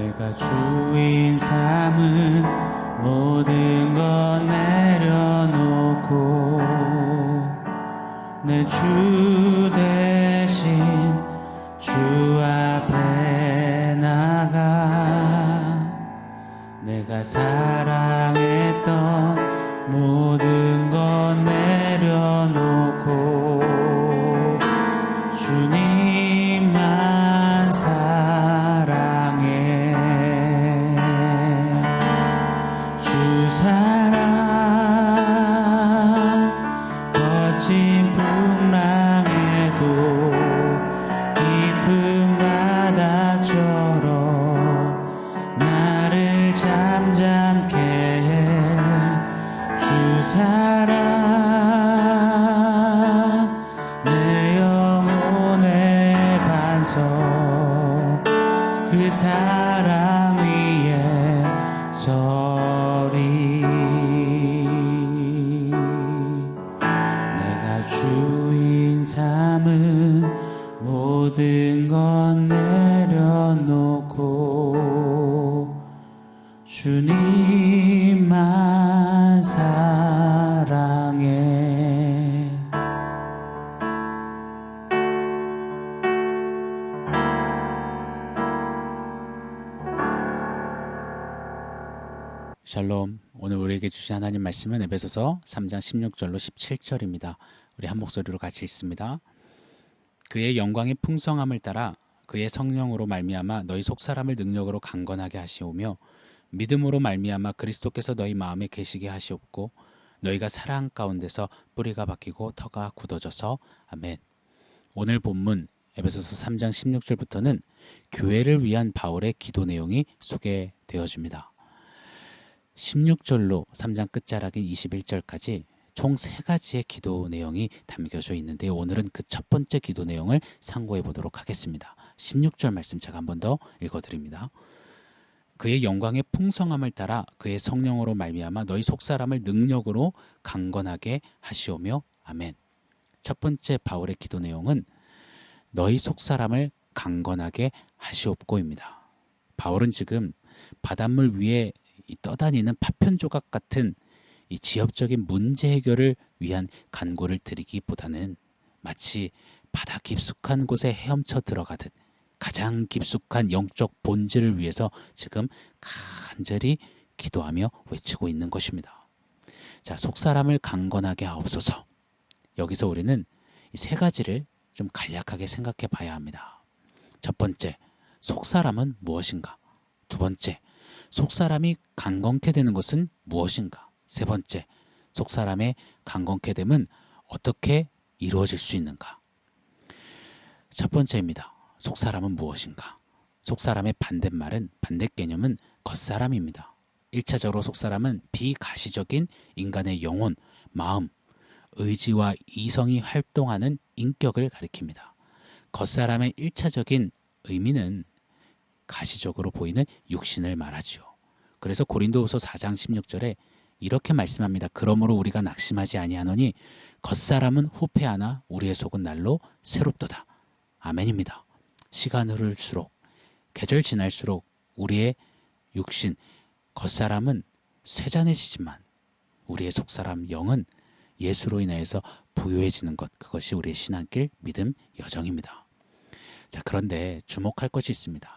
내가 주인 삼은 모든 것 내려놓고 내 주대 주 사랑 주님만 사랑해 샬롬. 오늘 우리에게 주신 하나님 말씀은 에베소서 3장 16절로 17절입니다. 우리 한 목소리로 같이 읽습니다. 그의 영광의 풍성함을 따라 그의 성령으로 말미암아 너희 속 사람을 능력으로 강건하게 하시오며 믿음으로 말미암아 그리스도께서 너희 마음에 계시게 하시옵고 너희가 사랑 가운데서 뿌리가 바뀌고 터가 굳어져서 아멘. 오늘 본문 에베소서 3장 16절부터는 교회를 위한 바울의 기도 내용이 소개되어집니다. 16절로 3장 끝자락인 21절까지 총 세 가지의 기도 내용이 담겨져 있는데 오늘은 그 첫 번째 기도 내용을 상고해 보도록 하겠습니다. 16절 말씀 제가 한 번 더 읽어드립니다. 그의 영광의 풍성함을 따라 그의 성령으로 말미암아 너희 속 사람을 능력으로 강건하게 하시오며 아멘. 첫 번째 바울의 기도 내용은 너희 속 사람을 강건하게 하시옵고입니다. 바울은 지금 바닷물 위에 이 떠다니는 파편 조각 같은 이 지엽적인 문제 해결을 위한 간구를 드리기보다는 마치 바다 깊숙한 곳에 헤엄쳐 들어가듯 가장 깊숙한 영적 본질을 위해서 지금 간절히 기도하며 외치고 있는 것입니다. 자, 속 사람을 강건하게 하옵소서. 여기서 우리는 이 세 가지를 좀 간략하게 생각해 봐야 합니다. 첫 번째, 속 사람은 무엇인가? 두 번째, 속 사람이 강건케 되는 것은 무엇인가? 세 번째, 속 사람의 강건케 됨은 어떻게 이루어질 수 있는가? 첫 번째입니다. 속 사람은 무엇인가? 속 사람의 반대말은 반대 개념은 겉사람입니다. 1차적으로 속 사람은 비가시적인 인간의 영혼, 마음, 의지와 이성이 활동하는 인격을 가리킵니다. 겉사람의 1차적인 의미는 가시적으로 보이는 육신을 말하지요. 그래서 고린도후서 4장 16절에 이렇게 말씀합니다. 그러므로 우리가 낙심하지 아니하노니 겉사람은 후패하나 우리의 속은 날로 새롭도다. 아멘입니다. 시간 흐를수록 계절 지날수록 우리의 육신 겉사람은 쇠잔해지지만 우리의 속사람 영은 예수로 인하여서 부유해지는 것 그것이 우리의 신앙길 믿음 여정입니다. 자 그런데 주목할 것이 있습니다.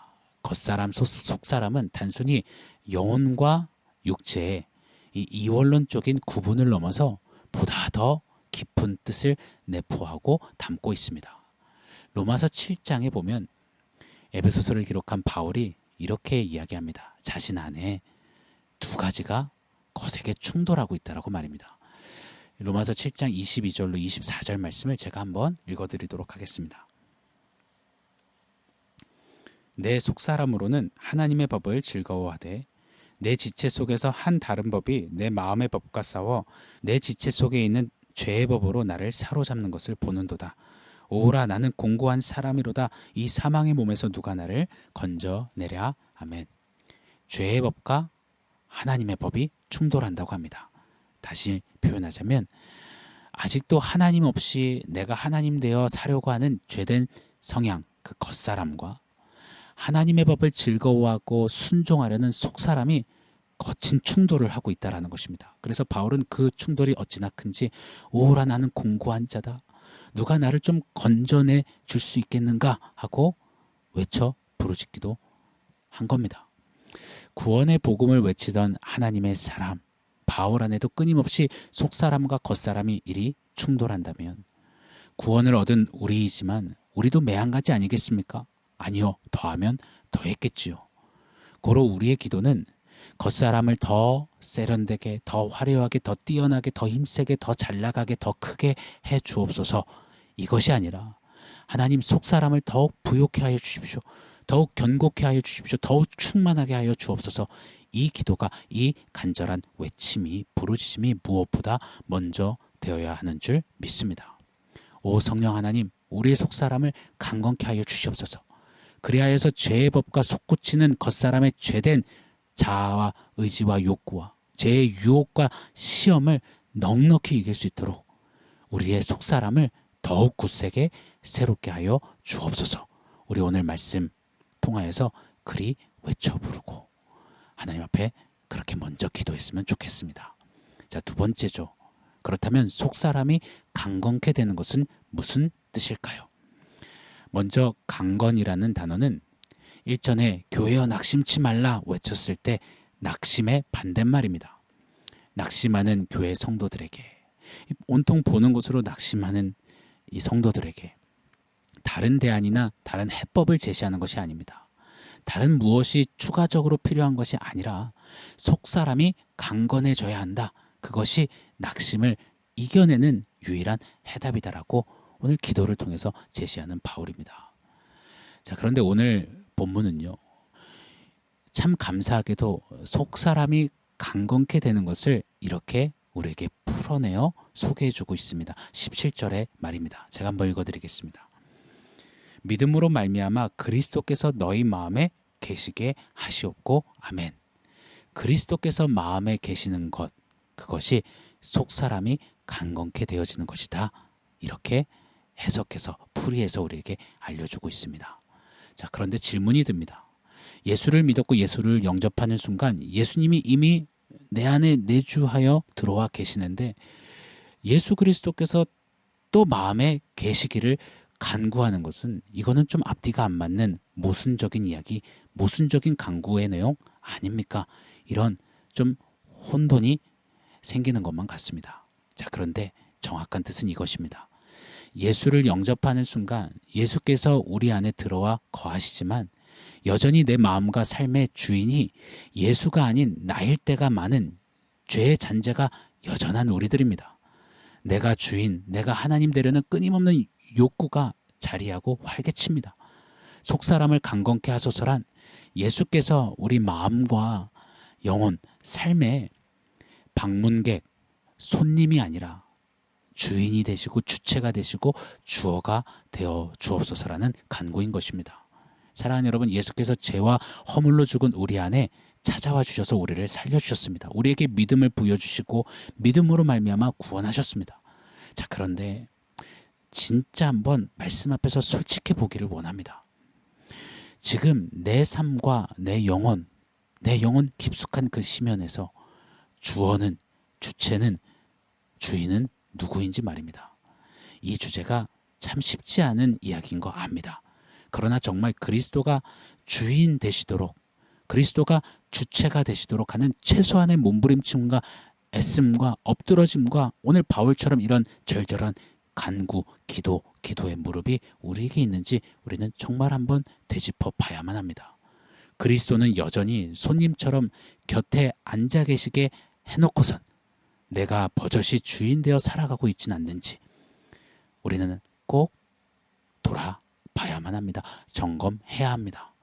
겉사람 속사람은 단순히 영혼과 육체의 이 이원론적인 구분을 넘어서 보다 더 깊은 뜻을 내포하고 담고 있습니다. 로마서 7장에 보면 에베소서를 기록한 바울이 이렇게 이야기합니다. 자신 안에 두 가지가 거세게 충돌하고 있다라고 말입니다. 로마서 7장 22절로 24절 말씀을 제가 한번 읽어 드리도록 하겠습니다. 내 속사람으로는 하나님의 법을 즐거워하되 내 지체 속에서 한 다른 법이 내 마음의 법과 싸워 내 지체 속에 있는 죄의 법으로 나를 사로잡는 것을 보는도다. 오라 나는 공고한 사람이로다. 이 사망의 몸에서 누가 나를 건져내랴. 아멘. 죄의 법과 하나님의 법이 충돌한다고 합니다. 다시 표현하자면 아직도 하나님 없이 내가 하나님 되어 사려고 하는 죄된 성향, 그 겉사람과 하나님의 법을 즐거워하고 순종하려는 속사람이 거친 충돌을 하고 있다라는 것입니다. 그래서 바울은 그 충돌이 어찌나 큰지 오라 나는 공고한 자다. 누가 나를 좀 건져내 줄 수 있겠는가 하고 외쳐 부르짖기도 한 겁니다. 구원의 복음을 외치던 하나님의 사람 바울 안에도 끊임없이 속사람과 겉사람이 일이 충돌한다면 구원을 얻은 우리이지만 우리도 매한가지 아니겠습니까? 아니요. 더하면 더했겠지요. 고로 우리의 기도는 겉사람을 더 세련되게, 더 화려하게, 더 뛰어나게, 더 힘세게, 더 잘나가게, 더 크게 해 주옵소서. 이것이 아니라 하나님 속 사람을 더욱 부욕해 하여 주십시오. 더욱 견고케 하여 주십시오. 더욱 충만하게 하여 주옵소서. 이 기도가 이 간절한 외침이 부르짖음이 무엇보다 먼저 되어야 하는 줄 믿습니다. 오 성령 하나님, 우리의 속 사람을 강건케 하여 주시옵소서. 그리하여서 죄의 법과 솟구치는 겉사람의 죄된 자아와 의지와 욕구와 죄의 유혹과 시험을 넉넉히 이길 수 있도록 우리의 속 사람을 더욱 굳세게 새롭게 하여 주옵소서. 우리 오늘 말씀 통하여서 그리 외쳐 부르고 하나님 앞에 그렇게 먼저 기도했으면 좋겠습니다. 자, 두 번째죠. 그렇다면 속 사람이 강건케 되는 것은 무슨 뜻일까요? 먼저 강건이라는 단어는 일전에 교회여 낙심치 말라 외쳤을 때 낙심의 반대말입니다. 낙심하는 교회 성도들에게 온통 보는 것으로 낙심하는 이 성도들에게 다른 대안이나 다른 해법을 제시하는 것이 아닙니다. 다른 무엇이 추가적으로 필요한 것이 아니라 속 사람이 강건해져야 한다. 그것이 낙심을 이겨내는 유일한 해답이다라고 오늘 기도를 통해서 제시하는 바울입니다. 자, 그런데 오늘 본문은요. 참 감사하게도 속 사람이 강건케 되는 것을 이렇게 우리에게 풀어내어 소개해 주고 있습니다. 17절의 말입니다. 제가 한번 읽어 드리겠습니다. 믿음으로 말미암아 그리스도께서 너희 마음에 계시게 하시옵고 아멘. 그리스도께서 마음에 계시는 것 그것이 속 사람이 강건케 되어지는 것이다. 이렇게 해석해서 풀이해서 우리에게 알려주고 있습니다. 자, 그런데 질문이 듭니다. 예수를 믿었고 예수를 영접하는 순간 예수님이 이미 내 안에 내주하여 들어와 계시는데 예수 그리스도께서 또 마음에 계시기를 간구하는 것은 이거는 좀 앞뒤가 안 맞는 모순적인 이야기, 모순적인 간구의 내용 아닙니까? 이런 좀 혼돈이 생기는 것만 같습니다. 자, 그런데 정확한 뜻은 이것입니다. 예수를 영접하는 순간 예수께서 우리 안에 들어와 거하시지만 여전히 내 마음과 삶의 주인이 예수가 아닌 나일 때가 많은 죄의 잔재가 여전한 우리들입니다. 내가 주인, 내가 하나님 되려는 끊임없는 욕구가 자리하고 활개칩니다. 속사람을 강건케 하소서란 예수께서 우리 마음과 영혼, 삶의 방문객, 손님이 아니라 주인이 되시고 주체가 되시고 주어가 되어 주옵소서라는 간구인 것입니다. 사랑하는 여러분, 예수께서 죄와 허물로 죽은 우리 안에 찾아와 주셔서 우리를 살려 주셨습니다. 우리에게 믿음을 부여 주시고 믿음으로 말미암아 구원하셨습니다. 자, 그런데 진짜 한번 말씀 앞에서 솔직해 보기를 원합니다. 지금 내 삶과 내 영혼, 내 영혼 깊숙한 그 시면에서 주어는 주체는 주인은 누구인지 말입니다. 이 주제가 참 쉽지 않은 이야기인 거 압니다. 그러나 정말 그리스도가 주인 되시도록 그리스도가 주체가 되시도록 하는 최소한의 몸부림침과 애씀과 엎드러짐과 오늘 바울처럼 이런 절절한 간구, 기도, 기도의 무릎이 우리에게 있는지 우리는 정말 한번 되짚어 봐야만 합니다. 그리스도는 여전히 손님처럼 곁에 앉아 계시게 해놓고선 내가 버젓이 주인 되어 살아가고 있지는 않는지 우리는 꼭 돌아 봐야만 합니다. 점검해야 합니다.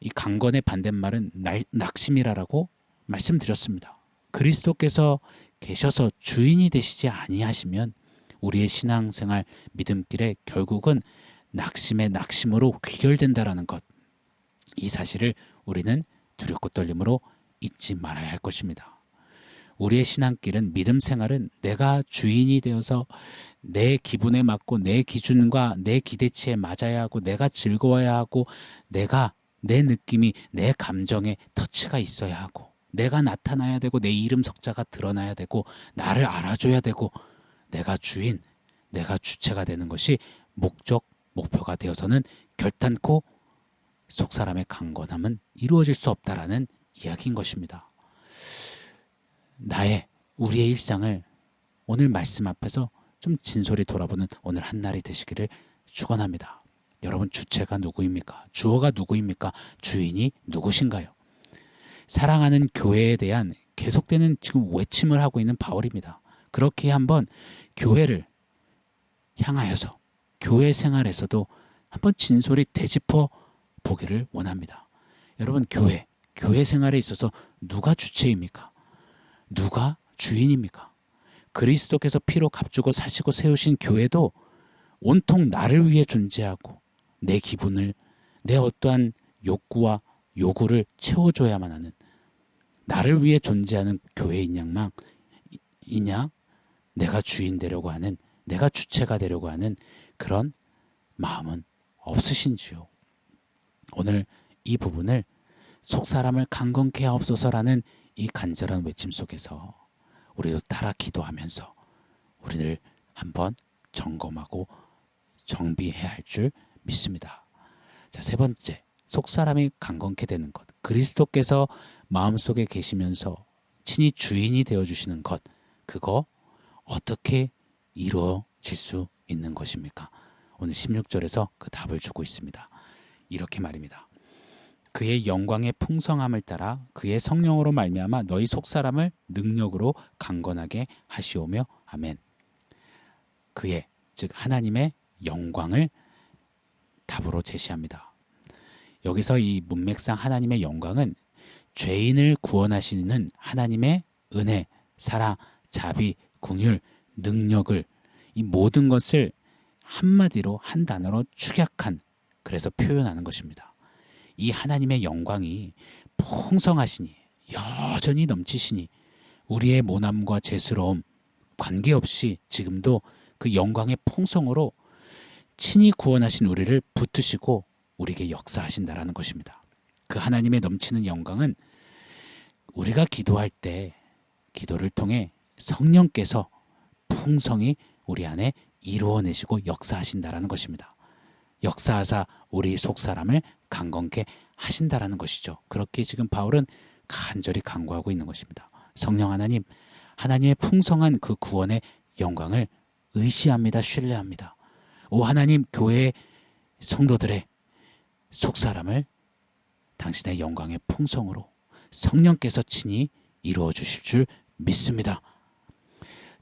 이 강건의 반대말은 낙심이라라고 말씀드렸습니다. 그리스도께서 계셔서 주인이 되시지 아니하시면 우리의 신앙생활 믿음길에 결국은 낙심의 낙심으로 귀결된다라는 것. 이 사실을 우리는 두렵고 떨림으로 잊지 말아야 할 것입니다. 우리의 신앙길은 믿음 생활은 내가 주인이 되어서 내 기분에 맞고 내 기준과 내 기대치에 맞아야 하고 내가 즐거워야 하고 내가 내 느낌이 내 감정에 터치가 있어야 하고 내가 나타나야 되고 내 이름 석자가 드러나야 되고 나를 알아줘야 되고 내가 주인 내가 주체가 되는 것이 목적 목표가 되어서는 결단코 속 사람의 강건함은 이루어질 수 없다라는 이야기인 것입니다. 나의 우리의 일상을 오늘 말씀 앞에서 좀 진솔히 돌아보는 오늘 한 날이 되시기를 축원합니다. 여러분 주체가 누구입니까? 주어가 누구입니까? 주인이 누구신가요? 사랑하는 교회에 대한 계속되는 지금 외침을 하고 있는 바울입니다. 그렇게 한번 교회를 향하여서 교회 생활에서도 한번 진솔히 되짚어 보기를 원합니다. 여러분 교회, 교회 생활에 있어서 누가 주체입니까? 누가 주인입니까? 그리스도께서 피로 값주고 사시고 세우신 교회도 온통 나를 위해 존재하고 내 기분을 내 어떠한 욕구와 요구를 채워줘야만 하는 나를 위해 존재하는 교회인 양만 이냐 내가 주인 되려고 하는 내가 주체가 되려고 하는 그런 마음은 없으신지요. 오늘 이 부분을 속 사람을 강건케 하옵소서라는 이 간절한 외침 속에서 우리도 따라 기도하면서 우리를 한번 점검하고 정비해야 할 줄 믿습니다. 자, 세 번째. 속 사람이 강건케 되는 것. 그리스도께서 마음속에 계시면서 친히 주인이 되어 주시는 것. 그거 어떻게 이루어질 수 있는 것입니까? 오늘 16절에서 그 답을 주고 있습니다. 이렇게 말입니다. 그의 영광의 풍성함을 따라 그의 성령으로 말미암아 너희 속 사람을 능력으로 강건하게 하시오며 아멘. 그의 즉 하나님의 영광을 답으로 제시합니다. 여기서 이 문맥상 하나님의 영광은 죄인을 구원하시는 하나님의 은혜, 사랑, 자비, 궁율, 능력을 이 모든 것을 한마디로 한 단어로 축약한 그래서 표현하는 것입니다. 이 하나님의 영광이 풍성하시니 여전히 넘치시니 우리의 모남과 죄스러움 관계없이 지금도 그 영광의 풍성으로 친히 구원하신 우리를 붙드시고 우리에게 역사하신다라는 것입니다. 그 하나님의 넘치는 영광은 우리가 기도할 때 기도를 통해 성령께서 풍성히 우리 안에 이루어내시고 역사하신다라는 것입니다. 역사하사 우리 속 사람을 강건케 하신다라는 것이죠. 그렇게 지금 바울은 간절히 간구하고 있는 것입니다. 성령 하나님, 하나님의 풍성한 그 구원의 영광을 의시합니다. 신뢰합니다. 오 하나님 교회의 성도들의 속 사람을 당신의 영광의 풍성으로 성령께서 친히 이루어 주실 줄 믿습니다.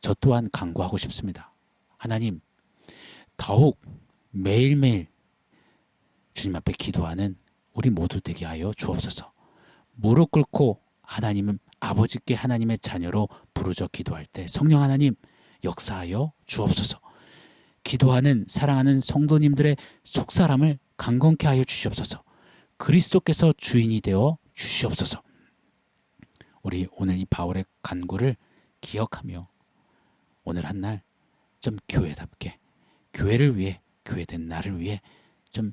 저 또한 강구하고 싶습니다. 하나님, 더욱 매일매일 주님 앞에 기도하는 우리 모두 되게 하여 주옵소서. 무릎 꿇고 하나님은 아버지께 하나님의 자녀로 부르짖어 기도할 때 성령 하나님 역사하여 주옵소서. 기도하는 사랑하는 성도님들의 속사람을 강건케 하여 주시옵소서. 그리스도께서 주인이 되어 주시옵소서. 우리 오늘 이 바울의 간구를 기억하며 오늘 한 날 좀 교회답게 교회를 위해 교회된 나를 위해 좀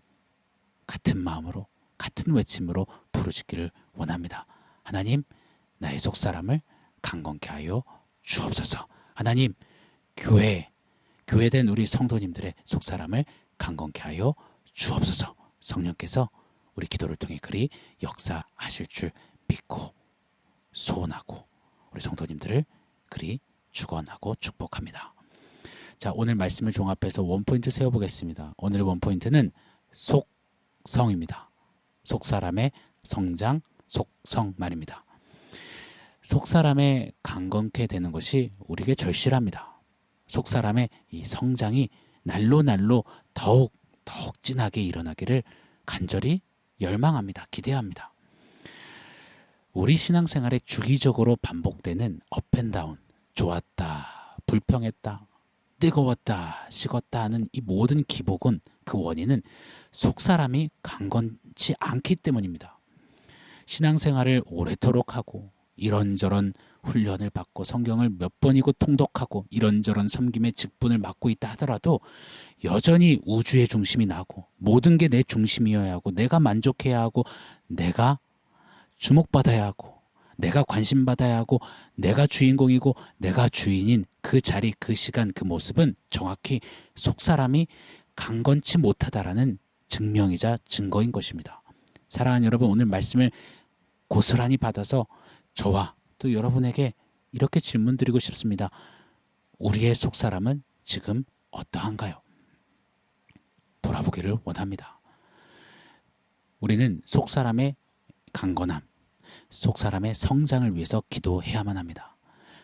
같은 마음으로 같은 외침으로 부르짖기를 원합니다. 하나님 나의 속사람을 강건케 하여 주옵소서. 하나님 교회 교회된 우리 성도님들의 속사람을 강건케 하여 주옵소서. 성령께서 우리 기도를 통해 그리 역사하실 줄 믿고 소원하고 우리 성도님들을 그리 축원하고 축복합니다. 자, 오늘 말씀을 종합해서 원포인트 세워보겠습니다. 오늘의 원포인트는 속성입니다. 속사람의 성장, 속성 말입니다. 속사람의 강건케 되는 것이 우리에게 절실합니다. 속사람의 이 성장이 날로 날로 더욱 더욱 진하게 일어나기를 간절히 열망합니다. 기대합니다. 우리 신앙생활에 주기적으로 반복되는 업앤다운, 좋았다, 불평했다, 뜨거웠다, 식었다 하는 이 모든 기복은 그 원인은 속 사람이 강건치 않기 때문입니다. 신앙생활을 오래도록 하고 이런저런 훈련을 받고 성경을 몇 번이고 통독하고 이런저런 섬김의 직분을 맡고 있다 하더라도 여전히 우주의 중심이 나고 모든 게 내 중심이어야 하고 내가 만족해야 하고 내가 주목받아야 하고 내가 관심받아야 하고 내가 주인공이고 내가 주인인 그 자리 그 시간 그 모습은 정확히 속 사람이 강건치 못하다라는 증명이자 증거인 것입니다. 사랑하는 여러분 오늘 말씀을 고스란히 받아서 저와 또 여러분에게 이렇게 질문 드리고 싶습니다. 우리의 속 사람은 지금 어떠한가요? 돌아보기를 원합니다. 우리는 속 사람의 강건함, 속 사람의 성장을 위해서 기도해야만 합니다.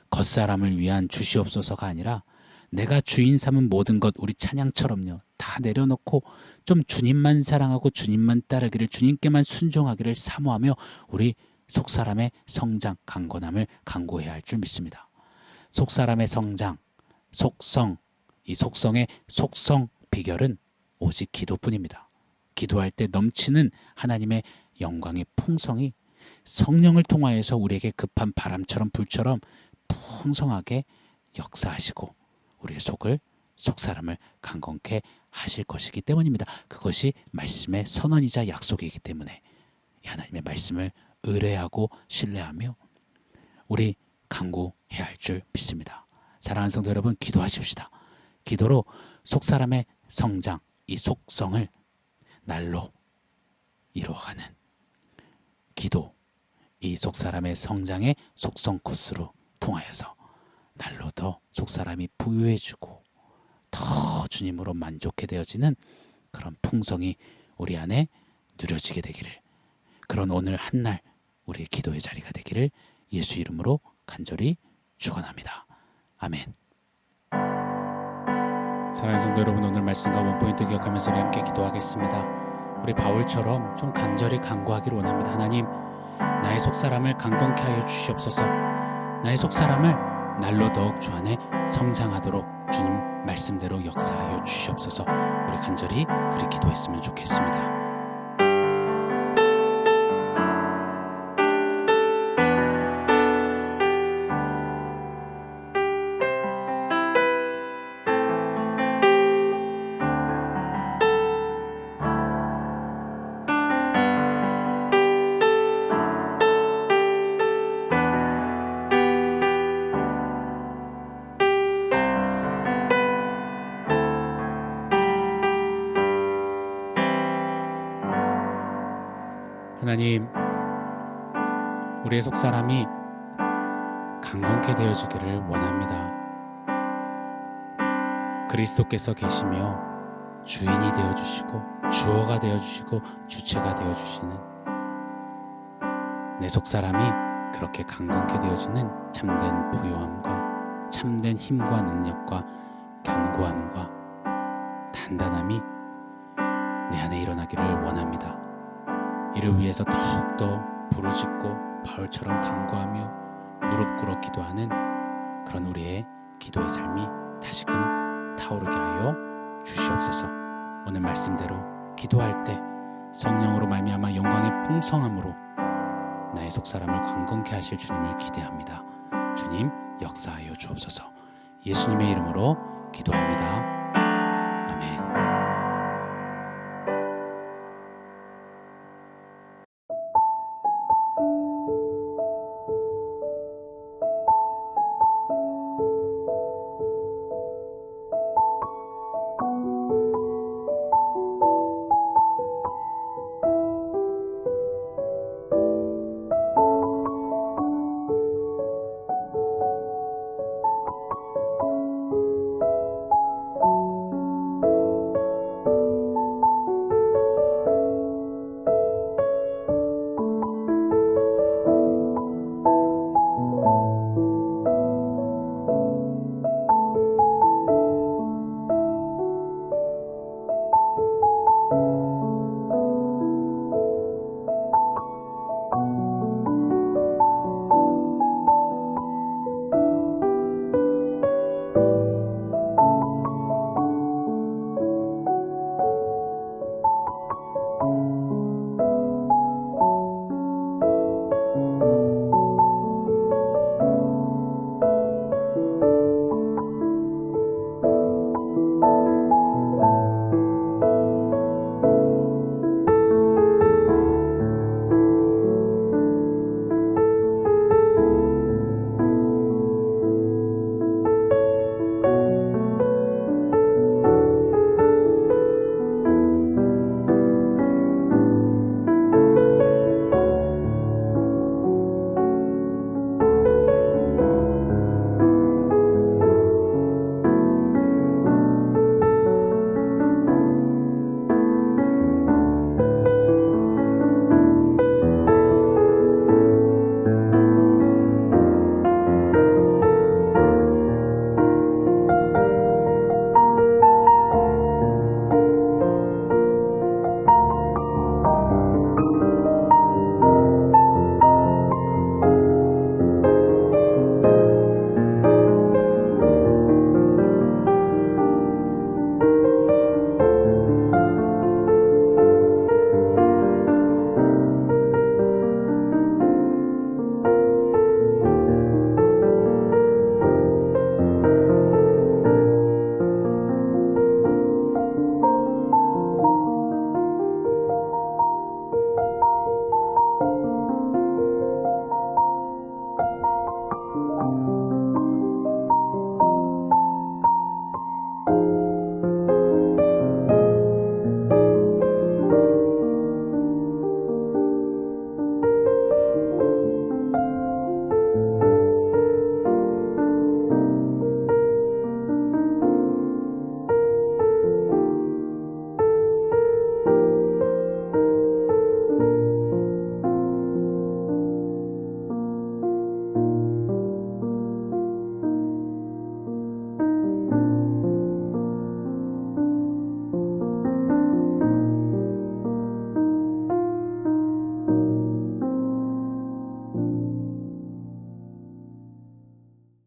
겉사람을 위한 주시옵소서가 아니라 내가 주인 삼은 모든 것 우리 찬양처럼요. 다 내려놓고 좀 주님만 사랑하고 주님만 따르기를 주님께만 순종하기를 사모하며 우리 속 사람의 성장, 강건함을 강구해야 할 줄 믿습니다. 속 사람의 성장, 속성, 이 속성의 속성 비결은 오직 기도뿐입니다. 기도할 때 넘치는 하나님의 영광의 풍성이 성령을 통하여서 우리에게 급한 바람처럼 불처럼 풍성하게 역사하시고 우리의 속을 속사람을 강건케 하실 것이기 때문입니다. 그것이 말씀의 선언이자 약속이기 때문에 하나님의 말씀을 의뢰하고 신뢰하며 우리 강구해야 할 줄 믿습니다. 사랑하는 성도 여러분 기도하십시다. 기도로 속사람의 성장, 이 속성을 날로 이루어가는 기도, 이 속사람의 성장의 속성 코스로 통하여서 날로 더 속사람이 부유해지고 더 주님으로 만족해 되어지는 그런 풍성이 우리 안에 누려지게 되기를 그런 오늘 한 날 우리의 기도의 자리가 되기를 예수 이름으로 간절히 축원합니다. 아멘. 사랑하는 성도 여러분 오늘 말씀과 원포인트 기억하면서 우리 함께 기도하겠습니다. 우리 바울처럼 좀 간절히 간구하기를 원합니다. 하나님 나의 속사람을 강건케 하여 주시옵소서. 나의 속사람을 날로 더욱 주 안에 성장하도록 주님 말씀대로 역사하여 주시옵소서. 우리 간절히 그리 기도했으면 좋겠습니다. 하나님, 우리의 속사람이 강건케 되어지기를 원합니다. 그리스도께서 계시며 주인이 되어 주시고 주어가 되어 주시고 주체가 되어 주시는 내 속사람이 그렇게 강건케 되어지는 참된 부요함과 참된 힘과 능력과 견고함과 단단함이 내 안에 일어나기를 원합니다. 이를 위해서 더욱더 부르짖고 바울처럼 간구하며 무릎 꿇어 기도하는 그런 우리의 기도의 삶이 다시금 타오르게 하여 주시옵소서. 오늘 말씀대로 기도할 때 성령으로 말미암아 영광의 풍성함으로 나의 속사람을 강건케 하실 주님을 기대합니다. 주님 역사하여 주옵소서. 예수님의 이름으로 기도합니다.